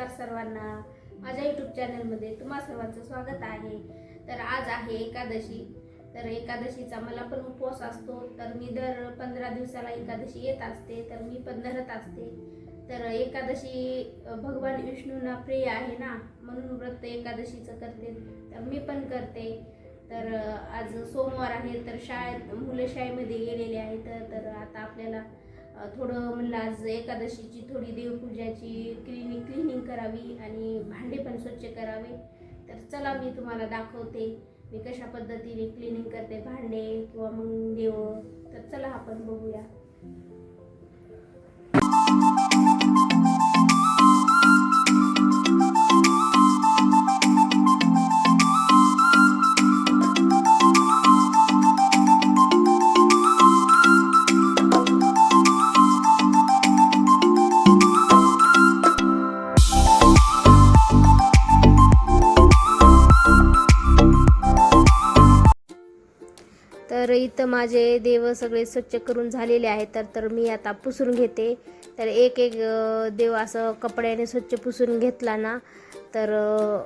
नमस्कार सर्वांना. माझ्या यूट्यूब चॅनलमध्ये तुम्हा सर्वांचं स्वागत आहे. तर आज आहे एकादशी. तर एकादशीचा मला पण उपवास असतो. तर मी दर पंधरा दिवसाला एकादशी येत असते. तर मी पण धरत असते. तर एकादशी भगवान विष्णूंना प्रिय आहे ना? म्हणून व्रत एकादशीचं करते. तर मी पण करते. तर आज सोमवार आहे. तर शाळेत मुलं शाळेमध्ये गेलेले आहेत. तर- तर आता आपल्याला थोडं म्हणलं आज एकादशीची थोडी देवपूजाची क्लिनिंग क्लिनिंग करावी आणि भांडे पण स्वच्छ करावे. तर चला मी तुम्हाला दाखवते मी कशा पद्धतीने क्लिनिंग करते भांडे किंवा मग देव. तर चला आपण बघूया. तर इथं माझे देव सगळे स्वच्छ करून झालेले आहेत तर तर मी आता पुसून घेते. तर एक एक देव असं कपड्याने स्वच्छ पुसून घेतला ना तर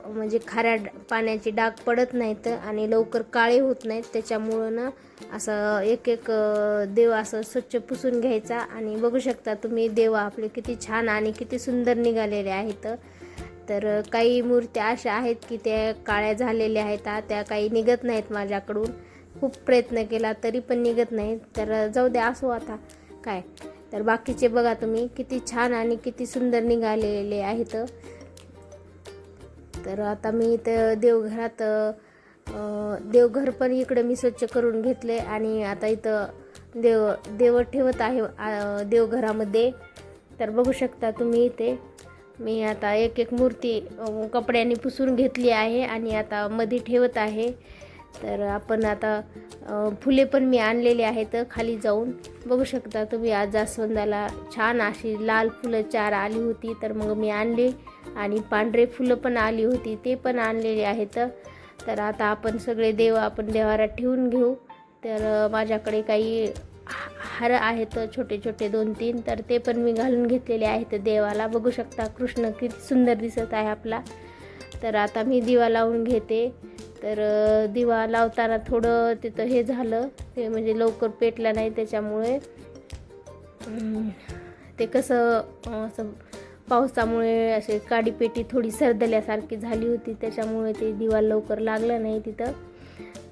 म्हणजे खाऱ्या पाण्याचे डाग पडत नाहीत आणि लवकर काळे होत नाहीत. त्याच्यामुळं ना असं एक एक देव असं स्वच्छ पुसून घ्यायचा. आणि बघू शकता तुम्ही देव आपले किती छान आणि किती सुंदर निघालेले आहेत. तर काही मूर्त्या अशा आहेत की त्या काळ्या झालेल्या आहेत त्या काही निघत नाहीत माझ्याकडून. खूप प्रयत्न केला तरी पण निघत नाही. तर जाऊ द्या असो आता. काय? तर बाकीचे बघा तुम्ही किती छान आणि किती सुंदर निघालेले आहेत. तर आता मी इथं देवघरात देवघर पण इकडं मी स्वच्छ करून घेतले आणि आता इथं देव देव ठेवत आहे देवघरामध्ये. तर बघू शकता तुम्ही इथे. मी आता एक एक मूर्ती कपड्याने पुसून घेतली आहे आणि आता मध्ये ठेवत आहे. तर आपण आता फुले पण मी आणलेली आहेत खाली जाऊन. बघू शकता तुम्ही आज जास्वंदाला छान अशी लाल फुलं चार आली होती तर मग मी आणली. आणि पांढरे फुलं पण आली होती ते पण आणलेले आहेत. तर आता आपण सगळे देव आपण देवारात ठेवून घेऊ. तर माझ्याकडे काही हा- हार आहेत छोटे छोटे दोन तीन तर ते पण मी घालून घेतलेले आहेत देवाला. बघू शकता कृष्ण किती सुंदर दिसत आहे आपला. तर आता मी दिवा लावून घेते. तर दिवा लावताना थोडं तिथं हे झालं. ते म्हणजे लवकर पेटला नाही त्याच्यामुळे. ते कसं असं पावसामुळे असे काडीपेटी थोडी सरदल्यासारखी झाली होती. त्याच्यामुळे ते दिवा लवकर लागलं नाही तिथं.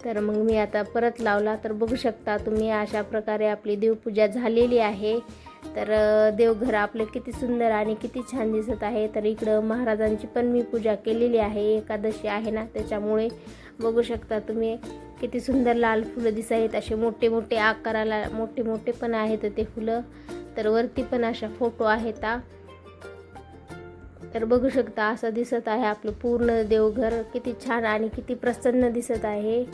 तर मग मी आता परत लावला. तर बघू शकता तुम्ही अशा प्रकारे आपली देवपूजा झालेली आहे. तर देवघर आपलं किती सुंदर आणि किती छान दिसत आहे. तर इकडं महाराजांची पण मी पूजा केलेली आहे. एकादशी आहे ना त्याच्यामुळे बघू शकता तुम्ही किती सुंदर लाल फुलं दिसत असे मोठे मोठे आकाराला मोठे मोठे पण आहेत ते फुलं. तर वरती पण अशा फोटो आहेत तर बघू शकता असं दिसत आहे आपलं पूर्ण देवघर. किती छान आणि किती प्रसन्न दिसत आहे.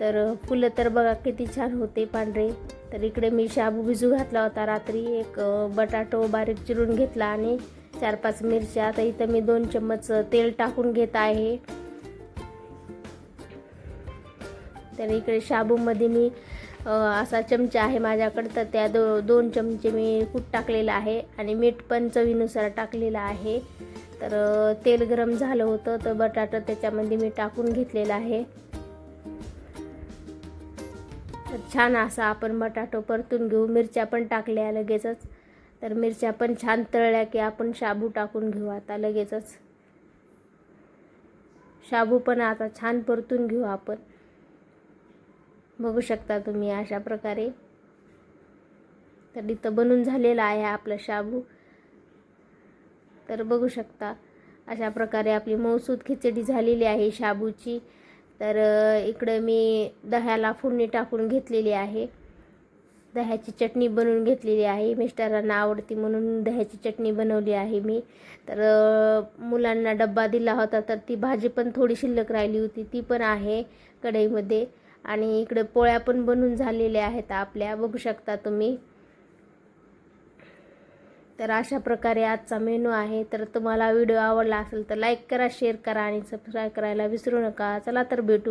तर फुलं तर बघा किती छान होते पांढरे. तर इकडे मी शाबू भिजू घातला होता. रात्री एक बटाटो बारीक चिरून घेतला आणि चार पाच मिरच्या. आता इथं मी दोन चम्मच तेल टाकून घेत आहे. तर इकडे शाबूमध्ये मी असा चमचा आहे माझ्याकडं. तर त्या दो दोन चमचे मी कूट टाकलेलं आहे आणि मीठ पण चवीनुसार टाकलेलं आहे. तर तेल गरम झालं होतं तर बटाटा त्याच्यामध्ये मी टाकून घेतलेलं आहे. छान असा आपण बटाटो परतून घेऊ. मिरच्या पण टाकल्या लगेचच. तर मिरच्या पण छान तळल्या की आपण शाबू टाकून घेऊ आता लगेचच. शाबू पण आता छान परतून घेऊ आपण. बघू शकता तुम्ही अशा प्रकारे. तर इथं बनून झालेला आहे आपला शाबू. तर बघू शकता अशा प्रकारे आपली मौसूद खिचडी झालेली आहे शाबूची. तर इकडे इकडं मी दह्याला फोडणी टाकून घेतलेली आहे. दह्याची चटणी बनवून घेतलेली आहे. मिस्टरांना आवडती म्हणून दह्याची चटणी बनवली आहे मी. तर मुलांना डब्बा दिला होता तर ती भाजी पण थोडी शिल्लक राहिली होती. ती पण आहे कढईमध्ये. आणि इकडे पोळ्या पण बनवून झालेल्या आहेत आपल्या. बघू शकता तुम्ही. तर अशा प्रकारे आजचा मेनू आहे. तर तुम्हाला व्हिडिओ आवडला असेल तर लाईक करा शेअर करा आणि सबस्क्राईब करायला विसरू नका. चला तर भेटू.